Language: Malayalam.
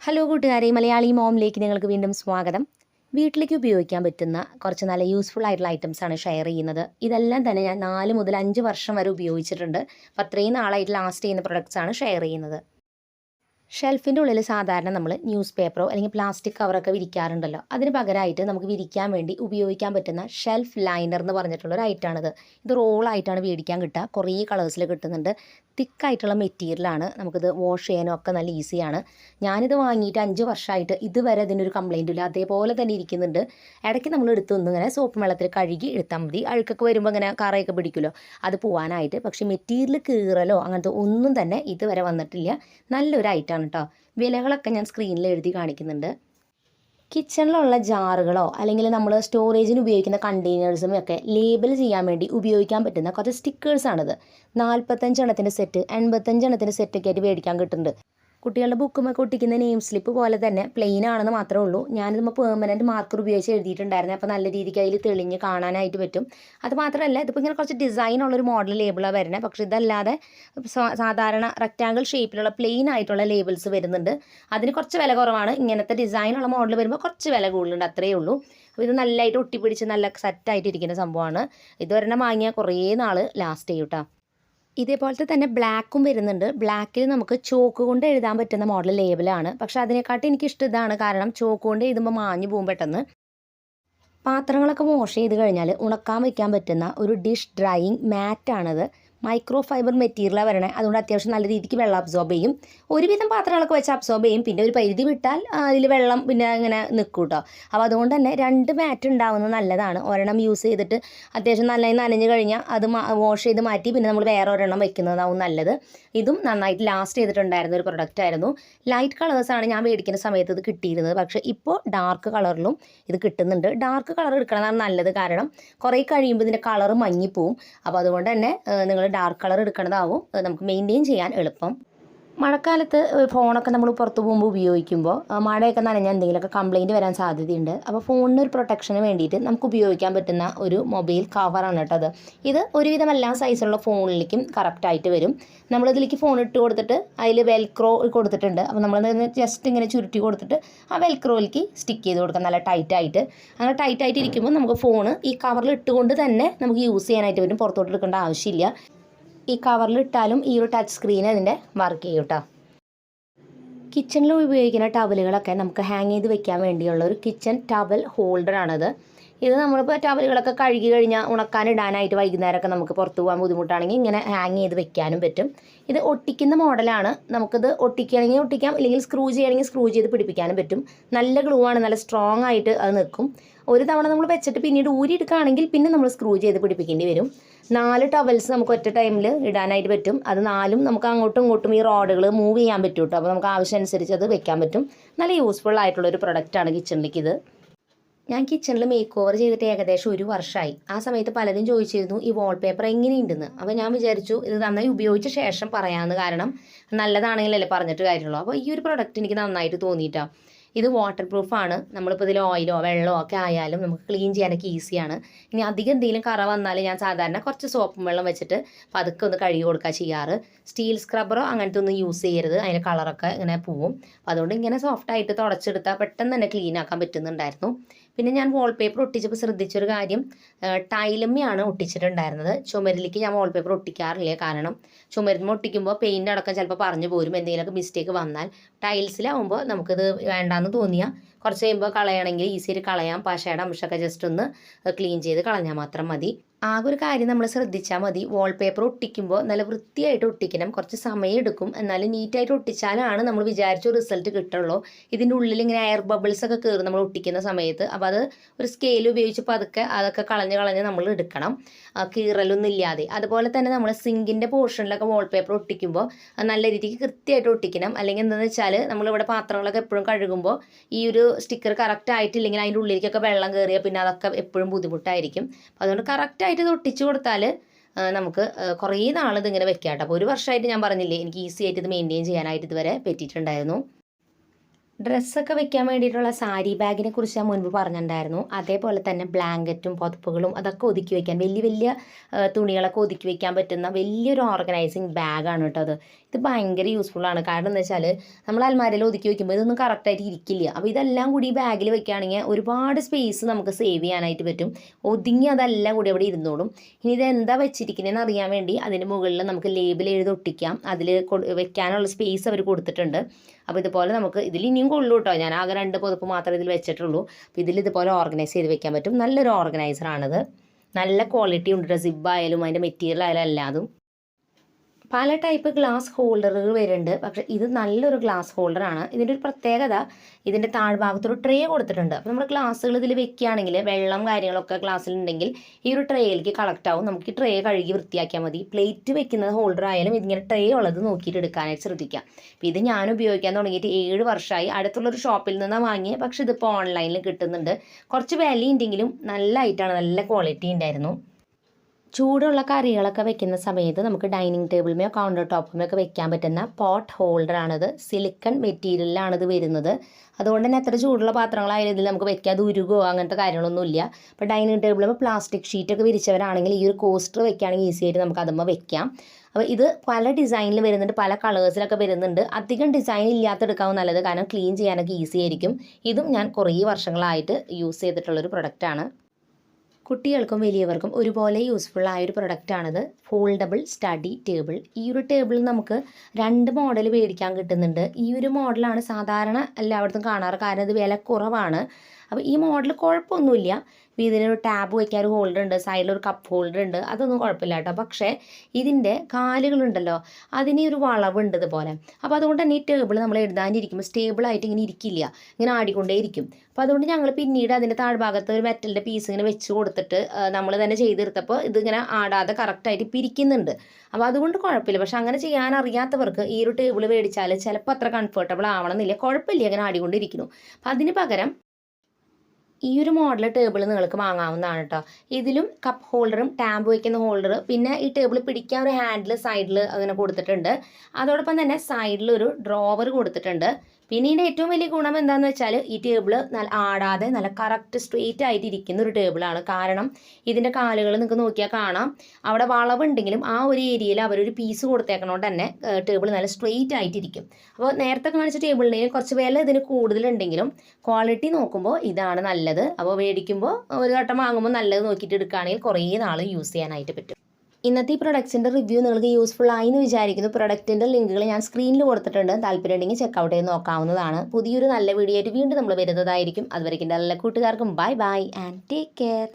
ഹലോ കൂട്ടുകാരെ. മലയാളി മോമിലേക്ക് നിങ്ങൾക്ക് വീണ്ടും സ്വാഗതം. വീട്ടിലേക്ക് ഉപയോഗിക്കാൻ പറ്റുന്ന കുറച്ച് നല്ല യൂസ്ഫുൾ ആയിട്ടുള്ള ഐറ്റംസ് ആണ് ഷെയർ ചെയ്യുന്നത്. ഇതെല്ലാം തന്നെ ഞാൻ നാല് മുതൽ അഞ്ച് വർഷം വരെ ഉപയോഗിച്ചിട്ടുണ്ട്. അപ്പോൾ അത്രയും നാളായിട്ട് ലാസ്റ്റ് ചെയ്യുന്ന പ്രൊഡക്ട്സ് ആണ് ഷെയർ ചെയ്യുന്നത്. ഷെൽഫിന്റെ ഉള്ളിൽ സാധാരണ നമ്മൾ ന്യൂസ് പേപ്പറോ അല്ലെങ്കിൽ പ്ലാസ്റ്റിക് കവറൊക്കെ വിരിക്കാറുണ്ടല്ലോ. അതിന് പകരമായിട്ട് നമുക്ക് വിരിക്കാൻ വേണ്ടി ഉപയോഗിക്കാൻ പറ്റുന്ന ഷെൽഫ് ലൈനർ എന്ന് പറഞ്ഞിട്ടുള്ള ഒരു ഐറ്റമാണിത് ഇത് റോളായിട്ടാണ് മേടിക്കാൻ കിട്ടുക. കുറേ കളേഴ്സിൽ കിട്ടുന്നുണ്ട്. തിക്കായിട്ടുള്ള മെറ്റീരിയലാണ് നമുക്കിത് വാഷ് ചെയ്യാനും ഒക്കെ നല്ല ഈസിയാണ് ഞാനിത് വാങ്ങിയിട്ട് അഞ്ച് വർഷമായിട്ട് ഇതുവരെ ഇതിനൊരു കംപ്ലൈന്റും ഇല്ല. അതേപോലെ തന്നെ ഇരിക്കുന്നുണ്ട്. ഇടയ്ക്ക് നമ്മൾ എടുത്ത് ഇങ്ങനെ സോപ്പ് വെള്ളത്തിൽ കഴുകി എടുത്താൽ മതി. അഴുക്കൊക്കെ വരുമ്പോൾ ഇങ്ങനെ കറയൊക്കെ പിടിക്കുമല്ലോ. അത് പോകാനായിട്ട് പക്ഷേ മെറ്റീരിയൽ കീറലോ അങ്ങനത്തെ ഒന്നും തന്നെ ഇതുവരെ വന്നിട്ടില്ല. നല്ലൊരു ഐറ്റമാണ് കേട്ടോ വിലകളൊക്കെ ഞാൻ സ്ക്രീനിൽ എഴുതി കാണിക്കുന്നുണ്ട്. കിച്ചണിലുള്ള ജാറുകളോ അല്ലെങ്കിൽ നമ്മൾ സ്റ്റോറേജിന് ഉപയോഗിക്കുന്ന കണ്ടെയ്നേഴ്സും ഒക്കെ ലേബൽ ചെയ്യാൻ വേണ്ടി ഉപയോഗിക്കാൻ പറ്റുന്ന കുറച്ച് സ്റ്റിക്കേഴ്സാണിത്. നാൽപ്പത്തഞ്ചെണ്ണത്തിന്റെ സെറ്റ് എൺപത്തഞ്ചെണ്ണത്തിന്റെ സെറ്റൊക്കെ ആയിട്ട് മേടിക്കാൻ കിട്ടുന്നുണ്ട്. കുട്ടികളുടെ ബുക്കുമൊക്കെ ഒട്ടിക്കുന്ന നെയിം സ്ലിപ്പ് പോലെ തന്നെ പ്ലെയിൻ ആണെന്ന് മാത്രമേ ഉള്ളൂ. ഞാനിതുമ്പോൾ പെർമനന്റ് മാർക്കർ ഉപയോഗിച്ച് എഴുതിയിട്ടുണ്ടായിരുന്നു. അപ്പോൾ നല്ല രീതിക്ക് അതിൽ തെളിഞ്ഞ് കാണാനായിട്ട് പറ്റും. അത് മാത്രമല്ല ഇതിപ്പോൾ ഇങ്ങനെ കുറച്ച് ഡിസൈൻ ഉള്ളൊരു മോഡൽ ലേബിളാണ് വരുന്നത് പക്ഷേ ഇതല്ലാതെ സാധാരണ റെക്റ്റാങ്കിൾ ഷേപ്പിലുള്ള പ്ലെയിൻ ആയിട്ടുള്ള ലേബിൾസ് വരുന്നുണ്ട്. അതിന് കുറച്ച് വില കുറവാണ്. ഇങ്ങനത്തെ ഡിസൈനുള്ള മോഡൽ വരുമ്പോൾ കുറച്ച് വില കൂടുതലുണ്ട്. അത്രയേ ഉള്ളൂ. അപ്പോൾ ഇത് നല്ലതായിട്ട് ഒട്ടിപ്പിടിച്ച് നല്ല സെറ്റായിട്ട് ഇരിക്കുന്ന സംഭവമാണ്. ഇത് ഒരെണ്ണം വാങ്ങിയാൽ കുറേ നാൾ ലാസ്റ്റ് ചെയ്യും കേട്ടോ ഇതേപോലത്തെ തന്നെ ബ്ലാക്കും വരുന്നുണ്ട്. ബ്ലാക്കിൽ നമുക്ക് ചോക്ക് കൊണ്ട് എഴുതാൻ പറ്റുന്ന മോഡൽ ലേബലാണ് പക്ഷേ അതിനെക്കാട്ടി എനിക്ക് ഇഷ്ടം ഇതാണ്. കാരണം ചോക്ക് കൊണ്ട് എഴുതുമ്പോൾ മാഞ്ഞു പോകും പെട്ടെന്ന്. പാത്രങ്ങളൊക്കെ വാഷ് ചെയ്ത് കഴിഞ്ഞാൽ ഉണക്കാൻ വയ്ക്കാൻ പറ്റുന്ന ഒരു ഡിഷ് ഡ്രൈയിങ് മാറ്റാണിത് മൈക്രോ ഫൈബർ മെറ്റീരിയലാണ് വരണേ. അതുകൊണ്ട് അത്യാവശ്യം നല്ല രീതിക്ക് വെള്ളം അബ്സോർബ് ചെയ്യും. ഒരുവിധം പാത്രങ്ങളൊക്കെ വെച്ച് അബ്സോർബ് ചെയ്യും. പിന്നെ ഒരു പരിധി വിട്ടാൽ അതിൽ വെള്ളം പിന്നെ ഇങ്ങനെ നിൽക്കും കേട്ടോ അപ്പോൾ അതുകൊണ്ട് തന്നെ രണ്ട് മാറ്റ് ഉണ്ടാവുന്നത് നല്ലതാണ്. ഒരെണ്ണം യൂസ് ചെയ്തിട്ട് അത്യാവശ്യം നന്നായി നനഞ്ഞു കഴിഞ്ഞാൽ അത് വാഷ് ചെയ്ത് മാറ്റി പിന്നെ നമ്മൾ വേറെ ഒരെണ്ണം വെക്കുന്നതാവും നല്ലത്. ഇതും നന്നായിട്ട് ലാസ്റ്റ് ചെയ്തിട്ടുണ്ടായിരുന്ന ഒരു പ്രൊഡക്റ്റ് ആയിരുന്നു. ലൈറ്റ് കളേഴ്സാണ് ഞാൻ മേടിക്കുന്ന സമയത്ത് ഇത് കിട്ടിയിരുന്നത്. പക്ഷേ ഇപ്പോൾ ഡാർക്ക് കളറിലും ഇത് കിട്ടുന്നുണ്ട്. ഡാർക്ക് കളർ എടുക്കണതാണ് നല്ലത്. കാരണം കുറേ കഴിയുമ്പോൾ ഇതിന്റെ കളർ മങ്ങിപ്പോവും അപ്പോൾ അതുകൊണ്ട് തന്നെ നിങ്ങൾ ഡാർക്ക് കളർ എടുക്കണതാവും. ഏഹ് നമുക്ക് മെയിന്റെയിൻ ചെയ്യാൻ എളുപ്പം. മഴക്കാലത്ത് ഫോണൊക്കെ നമ്മൾ പുറത്ത് പോകുമ്പോൾ ഉപയോഗിക്കുമ്പോൾ മഴയൊക്കെ നനഞ്ഞാൽ എന്തെങ്കിലുമൊക്കെ കംപ്ലയിന്റ് വരാൻ സാധ്യതയുണ്ട്. അപ്പോൾ ഫോണിന് ഒരു പ്രൊട്ടക്ഷന് വേണ്ടിയിട്ട് നമുക്ക് ഉപയോഗിക്കാൻ പറ്റുന്ന ഒരു മൊബൈൽ കവറാണ് കേട്ടോ അത്. ഇത് ഒരുവിധം എല്ലാ സൈസുള്ള ഫോണിലേക്കും കറക്റ്റായിട്ട് വരും. നമ്മളിതിലേക്ക് ഫോൺ ഇട്ട് കൊടുത്തിട്ട് അതിൽ വെൽക്രോ കൊടുത്തിട്ടുണ്ട്. അപ്പോൾ നമ്മൾ ജസ്റ്റ് ഇങ്ങനെ ചുരുട്ടി കൊടുത്തിട്ട് ആ വെൽക്രോയിലേക്ക് സ്റ്റിക്ക് ചെയ്ത് കൊടുക്കാം. നല്ല ടൈറ്റായിട്ട് അങ്ങനെ ടൈറ്റായിട്ട് ഇരിക്കുമ്പോൾ നമുക്ക് ഫോണ് ഈ കവറിൽ ഇട്ടുകൊണ്ട് തന്നെ നമുക്ക് യൂസ് ചെയ്യാനായിട്ട് വരും പുറത്തോട്ട് എടുക്കേണ്ട ആവശ്യമില്ല. ഈ കവറിൽ ഇട്ടാലും ഈ ഒരു ടച്ച് സ്ക്രീൻ അതിന്റെ വർക്ക് ചെയ്യും കേട്ടോ കിച്ചണിൽ ഉപയോഗിക്കുന്ന ടവലുകളൊക്കെ നമുക്ക് ഹാങ് ചെയ്ത് വെക്കാൻ വേണ്ടിയുള്ള ഒരു കിച്ചൺ ടവൽ ഹോൾഡറാണത് ഇത് നമ്മളിപ്പോൾ ടവലുകളൊക്കെ കഴുകി കഴിഞ്ഞാൽ ഉണക്കാനിടാനായിട്ട് വൈകുന്നേരമൊക്കെ നമുക്ക് പുറത്ത് പോകാൻ ബുദ്ധിമുട്ടാണെങ്കിൽ ഇങ്ങനെ ഹാങ് ചെയ്ത് വെക്കാനും പറ്റും. ഇത് ഒട്ടിക്കുന്ന മോഡലാണ്. നമുക്കിത് ഒട്ടിക്കുകയാണെങ്കിൽ ഒട്ടിക്കാം ഇല്ലെങ്കിൽ സ്ക്രൂ ചെയ്യണമെങ്കിൽ സ്ക്രൂ ചെയ്ത് പിടിപ്പിക്കാനും പറ്റും. നല്ല ഗ്ലൂ ആണ് നല്ല സ്ട്രോങ് ആയിട്ട് അത് നിൽക്കും. ഒരു തവണ നമ്മൾ വെച്ചിട്ട് പിന്നീട് ഊരി ഊരിയെടുക്കുകയാണെങ്കിൽ പിന്നെ നമ്മൾ സ്ക്രൂ ചെയ്ത് പിടിപ്പിക്കേണ്ടി വരും. നാല് ടവൽസ് നമുക്ക് ഒറ്റ ടൈമിൽ ഇടാനായിട്ട് പറ്റും. അത് നാലും നമുക്ക് അങ്ങോട്ടും ഇങ്ങോട്ടും ഈ റോഡുകൾ മൂവ് ചെയ്യാൻ പറ്റും കേട്ടോ അപ്പോൾ നമുക്ക് ആവശ്യം അനുസരിച്ച് അത് വെക്കാൻ പറ്റും. നല്ല യൂസ്ഫുൾ ആയിട്ടുള്ള ഒരു പ്രൊഡക്റ്റാണ് കിച്ചണിലേക്ക് ഇത്. ഞാൻ കിച്ചണിൽ മേക്ക് ഓവർ ചെയ്തിട്ട് ഏകദേശം ഒരു വർഷമായി ആ സമയത്ത് പലരും ചോദിച്ചിരുന്നു ഈ വാൾപേപ്പർ എങ്ങനെയുണ്ടെന്ന്? അപ്പോൾ ഞാൻ വിചാരിച്ചു ഇത് നന്നായി ഉപയോഗിച്ച ശേഷം പറയാമെന്ന് കാരണം നല്ലതാണെങ്കിലല്ലേ പറഞ്ഞിട്ട് കാര്യമുള്ളൂ. അപ്പോൾ ഈ ഒരു പ്രൊഡക്റ്റ് എനിക്ക് നന്നായിട്ട് തോന്നിയിട്ടാണ് ഇത് വാട്ടർ പ്രൂഫാണ് നമ്മളിപ്പോൾ ഇതിൽ ഓയിലോ വെള്ളമോ ഒക്കെ ആയാലും നമുക്ക് ക്ലീൻ ചെയ്യാനൊക്കെ ഈസിയാണ് ഇനി അധികം എന്തെങ്കിലും കറ വന്നാൽ ഞാൻ സാധാരണ കുറച്ച് സോപ്പും വെള്ളം വെച്ചിട്ട് പതുക്കെ ഒന്ന് കഴുകി കൊടുക്കുക ചെയ്യാറ്. സ്റ്റീൽ സ്ക്രബ്ബറോ അങ്ങനത്തെ ഒന്നും യൂസ് ചെയ്യരുത്. അതിന്റെ കളറൊക്കെ ഇങ്ങനെ പോവും. അപ്പോൾ അതുകൊണ്ട് ഇങ്ങനെ സോഫ്റ്റായിട്ട് തുടച്ചെടുത്താൽ പെട്ടെന്ന് തന്നെ ക്ലീൻ ആക്കാൻ പറ്റുന്നുണ്ടായിരുന്നു. പിന്നെ ഞാൻ വാൾപേപ്പർ ഒട്ടിച്ചപ്പോൾ ശ്രദ്ധിച്ചൊരു കാര്യം ടൈലമ്മയാണ് ഒട്ടിച്ചിട്ടുണ്ടായിരുന്നത്. ചുമരിലേക്ക് ഞാൻ വാൾപേപ്പർ ഒട്ടിക്കാറില്ല. കാരണം ചുമരിന് ഒട്ടിക്കുമ്പോൾ പെയിന്റ് അടക്കം ചിലപ്പോൾ പറഞ്ഞു പോരും. എന്തെങ്കിലുമൊക്കെ മിസ്റ്റേക്ക് വന്നാൽ ടൈൽസിലാവുമ്പോൾ നമുക്കിത് വേണ്ടാന്ന് തോന്നിയാൽ കുറച്ച് കഴിയുമ്പോൾ കളയണമെങ്കിൽ ഈസിയായിട്ട് കളയാം. പശയുടെ അംശമൊക്കെ ജസ്റ്റ് ഒന്ന് ക്ലീൻ ചെയ്ത് കളഞ്ഞാൽ മാത്രം മതി. ആകെ ഒരു കാര്യം നമ്മൾ ശ്രദ്ധിച്ചാൽ മതി. വാൾപേപ്പർ ഒട്ടിക്കുമ്പോൾ നല്ല വൃത്തിയായിട്ട് ഒട്ടിക്കണം. കുറച്ച് സമയം എടുക്കും. എന്നാലും നീറ്റായിട്ട് ഒട്ടിച്ചാലാണ് നമ്മൾ വിചാരിച്ച റിസൾട്ട് കിട്ടുള്ളൂ. ഇതിന്റെ ഉള്ളിൽ ഇങ്ങനെ എയർ ബബിൾസ് ഒക്കെ കയറും നമ്മൾ ഒട്ടിക്കുന്ന സമയത്ത്. അപ്പോൾ അത് ഒരു സ്കെയിൽ ഉപയോഗിച്ച് പതുക്കെ അതൊക്കെ കളഞ്ഞ് കളഞ്ഞ് നമ്മൾ എടുക്കണം. കീറലൊന്നും ഇല്ലാതെ. അതുപോലെ തന്നെ നമ്മൾ സിങ്കിന്റെ പോർഷനിലൊക്കെ വാൾപേപ്പർ ഒട്ടിക്കുമ്പോൾ നല്ല രീതിക്ക് കൃത്യമായിട്ട് ഒട്ടിക്കണം. അല്ലെങ്കിൽ എന്താണെന്ന് വെച്ചാൽ നമ്മളിവിടെ പാത്രങ്ങളൊക്കെ എപ്പോഴും കഴുകുമ്പോൾ ഈ ഒരു സ്റ്റിക്കർ കറക്റ്റ് ആയിട്ടില്ലെങ്കിൽ അതിന്റെ ഉള്ളിലേക്കൊക്കെ വെള്ളം കയറിയാൽ പിന്നെ അതൊക്കെ എപ്പോഴും ബുദ്ധിമുട്ടായിരിക്കും. അപ്പോൾ അതുകൊണ്ട് കറക്റ്റായിട്ട് ഇത് ഒട്ടിച്ചു കൊടുത്താൽ നമുക്ക് കുറേ നാളിതിങ്ങനെ വെക്കാം കേട്ടോ അപ്പോൾ ഒരു വർഷമായിട്ട് ഞാൻ പറഞ്ഞില്ലേ എനിക്ക് ഈസി ആയിട്ട് ഇത് മെയിന്റെയിൻ ചെയ്യാനായിട്ട് ഇതുവരെ പറ്റിയിട്ടുണ്ടായിരുന്നു. ഡ്രസ്സൊക്കെ വെക്കാൻ വേണ്ടിയിട്ടുള്ള സാരി ബാഗിനെ കുറിച്ച് ഞാൻ മുൻപ് പറഞ്ഞിട്ടുണ്ടായിരുന്നു. അതേപോലെ തന്നെ ബ്ലാങ്കറ്റും പുതപ്പുകളും അതൊക്കെ ഒതുക്കി വെക്കാൻ വലിയ വലിയ തുണികളൊക്കെ ഒതുക്കി വെക്കാൻ പറ്റുന്ന വലിയൊരു ഓർഗനൈസിങ് ബാഗാണ് കേട്ടോ അത്. ഇത് ഭയങ്കര യൂസ്ഫുള്ളാണ് കാരണം എന്താ വെച്ചാൽ നമ്മൾ അൽമാരയിൽ ഒതുക്കി വെക്കുമ്പോൾ ഇതൊന്നും കറക്റ്റായിട്ട് ഇരിക്കില്ല. അപ്പോൾ ഇതെല്ലാം കൂടി ഈ ബാഗിൽ വെക്കുകയാണെങ്കിൽ ഒരുപാട് സ്പേസ് നമുക്ക് സേവ് ചെയ്യാനായിട്ട് പറ്റും. ഒതുങ്ങി അതെല്ലാം കൂടി അവിടെ ഇരുന്നോളും. ഇനി ഇത് എന്താ വെച്ചിരിക്കുന്നതെന്ന് അറിയാൻ വേണ്ടി അതിന് മുകളിൽ നമുക്ക് ലേബിൾ എഴുതി ഒട്ടിക്കാം. അതിൽ വെക്കാനുള്ള സ്പേസ് അവർ കൊടുത്തിട്ടുണ്ട്. അപ്പോൾ ഇതുപോലെ നമുക്ക് ഇതിൽ ഇനിയും കൊള്ളൂ കേട്ടോ. ഞാൻ ആകെ രണ്ട് പുതപ്പ് മാത്രമേ ഇതിൽ വെച്ചിട്ടുള്ളൂ. അപ്പോൾ ഇതിൽ ഇതുപോലെ ഓർഗനൈസ് ചെയ്ത് വെക്കാൻ പറ്റും. നല്ലൊരു ഓർഗനൈസറാണിത് നല്ല ക്വാളിറ്റി ഉണ്ട് സിബ് ആയാലും അതിന്റെ മെറ്റീരിയൽ ആയാലും എല്ലാതും പല ടൈപ്പ് ഗ്ലാസ് ഹോൾഡറുകൾ വരുന്നുണ്ട്. പക്ഷെ ഇത് നല്ലൊരു ഗ്ലാസ് ഹോൾഡറാണ് ഇതിന്റെ ഒരു പ്രത്യേകത ഇതിന്റെ താഴ്ഭാഗത്തൊരു ട്രേ കൊടുത്തിട്ടുണ്ട്. അപ്പോൾ നമ്മൾ ഗ്ലാസ്സുകൾ ഇതിൽ വെക്കുകയാണെങ്കിൽ വെള്ളം കാര്യങ്ങളൊക്കെ ഗ്ലാസ്സിലുണ്ടെങ്കിൽ ഈ ഒരു ട്രേയിലേക്ക് കളക്ട് ആവും. നമുക്ക് ഈ ട്രേ കഴുകി വൃത്തിയാക്കിയാൽ മതി. പ്ലേറ്റ് വെക്കുന്ന ഹോൾഡർ ആയാലും ഇതിങ്ങനെ ട്രേ ഉള്ളത് നോക്കിയിട്ട് എടുക്കാനായിട്ട് ശ്രദ്ധിക്കാം അപ്പോൾ ഇത് ഞാൻ ഉപയോഗിക്കാൻ തുടങ്ങിയിട്ട് ഏഴ് വർഷമായി. അടുത്തുള്ളൊരു ഷോപ്പിൽ നിന്നാണ് വാങ്ങിയത് പക്ഷേ ഇതിപ്പോൾ ഓൺലൈനിൽ കിട്ടുന്നുണ്ട്. കുറച്ച് വിലയുണ്ടെങ്കിലും നല്ല ഐറ്റമാണ് നല്ല ക്വാളിറ്റി ഉണ്ടായിരുന്നു. ചൂടുള്ള കറികളൊക്കെ വെക്കുന്ന സമയത്ത് നമുക്ക് ഡൈനിങ് ടേബിളിമോ കൗണ്ടർ ടോപ്പിമോ ഒക്കെ വെക്കാൻ പറ്റുന്ന പോട്ട് ഹോൾഡറാണിത് സിലിക്കൺ മെറ്റീരിയലിലാണ് ഇത് വരുന്നത്. അതുകൊണ്ട് തന്നെ എത്ര ചൂടുള്ള പാത്രങ്ങളായാലും ഇതിൽ നമുക്ക് വെക്കാൻ ദുരുകോ അങ്ങനത്തെ കാര്യങ്ങളൊന്നുമില്ല. അപ്പോൾ ഡൈനിങ് ടേബിളിൽ പ്ലാസ്റ്റിക് ഷീറ്റൊക്കെ വിരിച്ചവരാണെങ്കിൽ ഈ ഒരു കോസ്റ്റർ വെക്കുകയാണെങ്കിൽ ഈസി ആയിട്ട് നമുക്ക് അതുമ്പോൾ വെക്കാം. അപ്പോൾ ഇത് പല ഡിസൈനിൽ വരുന്നുണ്ട് പല കളേഴ്സിലൊക്കെ വരുന്നുണ്ട്. അധികം ഡിസൈൻ ഇല്ലാത്തെടുക്കാവും നല്ലത് കാരണം ക്ലീൻ ചെയ്യാനൊക്കെ ഈസി ആയിരിക്കും. ഇതും ഞാൻ കുറേ വർഷങ്ങളായിട്ട് യൂസ് ചെയ്തിട്ടുള്ളൊരു പ്രൊഡക്റ്റാണ് കുട്ടികൾക്കും വലിയവർക്കും ഒരുപോലെ യൂസ്ഫുൾ ആയ ഒരു പ്രൊഡക്റ്റാണിത് ഫോൾഡബിൾ സ്റ്റഡി ടേബിൾ ഈ ഒരു ടേബിൾ നമുക്ക് രണ്ട് മോഡൽ മേടിക്കാൻ കിട്ടുന്നുണ്ട്. ഈ ഒരു മോഡലാണ് സാധാരണ എല്ലായിടത്തും കാണാറ്. കാരണം ഇത് വില കുറവാണ്. അപ്പോൾ ഈ മോഡൽ കുഴപ്പമൊന്നുമില്ല. അപ്പോൾ ഇതിനൊരു ടാബ് വയ്ക്കാൻ ഒരു ഹോൾഡർ ഉണ്ട് സൈഡിൽ ഒരു കപ്പ് ഹോൾഡർ ഉണ്ട് അതൊന്നും കുഴപ്പമില്ല കേട്ടോ. പക്ഷേ ഇതിന്റെ കാലുകളുണ്ടല്ലോ അതിന് ഒരു വളവുണ്ട് ഇതുപോലെ. അപ്പോൾ അതുകൊണ്ട് തന്നെ ഈ ടേബിൾ നമ്മൾ എഴുതാനിരിക്കുമ്പോൾ സ്റ്റേബിളായിട്ട് ഇങ്ങനെ ഇരിക്കില്ല ഇങ്ങനെ ആടിക്കൊണ്ടേ ഇരിക്കും അപ്പോൾ അതുകൊണ്ട് ഞങ്ങൾ പിന്നീട് അതിന്റെ താഴ്ഭാഗത്ത് ഒരു മെറ്റലിന്റെ പീസ് ഇങ്ങനെ വെച്ച് കൊടുത്തിട്ട് നമ്മൾ തന്നെ ചെയ്തെടുത്തപ്പോൾ ഇതിങ്ങനെ ആടാതെ കറക്റ്റായിട്ട് പിരിക്കുന്നുണ്ട് അപ്പോൾ അതുകൊണ്ട് കുഴപ്പമില്ല. പക്ഷെ അങ്ങനെ ചെയ്യാൻ അറിയാത്തവർക്ക് ഈ ഒരു ടേബിൾ മേടിച്ചാൽ ചിലപ്പോൾ അത്ര കംഫർട്ടബിൾ ആവണമെന്നില്ല കുഴപ്പമില്ല ഇങ്ങനെ ആടിക്കൊണ്ടിരിക്കുന്നു. അപ്പോൾ അതിന് പകരം ഈ ഒരു മോഡൽ ടേബിൾ നിങ്ങൾക്ക് വാങ്ങാവുന്നതാണ് കേട്ടോ ഇതിലും കപ്പ് ഹോൾഡറും ടാമ്പ് വയ്ക്കുന്ന ഹോൾഡർ പിന്നെ ഈ ടേബിൾ പിടിക്കാൻ ഒരു ഹാൻഡിൽ സൈഡിൽ അങ്ങനെ കൊടുത്തിട്ടുണ്ട്. അതോടൊപ്പം തന്നെ സൈഡിൽ ഒരു ഡ്രോവർ കൊടുത്തിട്ടുണ്ട്. പിന്നെ ഇതിന്റെ ഏറ്റവും വലിയ ഗുണം എന്താണെന്ന് വെച്ചാൽ ഈ ടേബിൾ നല്ല ആടാതെ നല്ല കറക്റ്റ് സ്ട്രെയിറ്റ് ആയിട്ട് ഇരിക്കുന്ന ഒരു ടേബിളാണ് കാരണം ഇതിന്റെ കാലുകൾ നിങ്ങൾക്ക് നോക്കിയാൽ കാണാം. അവിടെ വളവുണ്ടെങ്കിലും ആ ഒരു ഏരിയയിൽ അവരൊരു പീസ് കൊടുത്തേക്കണോണ്ട് തന്നെ ടേബിൾ നല്ല സ്ട്രെയിറ്റ് ആയിട്ടിരിക്കും. അപ്പോൾ നേരത്തെ കാണിച്ച ടേബിളിന് കുറച്ച് വില ഇതിന് കൂടുതലുണ്ടെങ്കിലും ക്വാളിറ്റി നോക്കുമ്പോൾ ഇതാണ് നല്ലത്. അപ്പോൾ മേടിക്കുമ്പോൾ ഒരു വട്ടം വാങ്ങുമ്പോൾ നല്ലത് നോക്കിയിട്ട് എടുക്കുകയാണെങ്കിൽ കുറേ നാൾ യൂസ് ചെയ്യാനായിട്ട് പറ്റും. ഇന്നത്തെ ഈ പ്രൊഡക്ട്സിന്റെ റിവ്യൂ നിങ്ങൾക്ക് യൂസ്ഫുൾ ആയി എന്ന് വിചാരിക്കുന്നു. പ്രൊഡക്റ്റിന്റെ ലിങ്കുകൾ ഞാൻ സ്ക്രീനിൽ കൊടുത്തിട്ടുണ്ട്. താല്പര്യമുണ്ടെങ്കിൽ ചെക്കൗട്ട് ചെയ്ത് നോക്കാവുന്നതാണ്. പുതിയൊരു നല്ല വീഡിയോ ആയിട്ട് വീണ്ടും നമ്മൾ വരുന്നതായിരിക്കും. അതുവരേക്കും എല്ലാ കൂട്ടുകാർക്കും. Bye bye and take care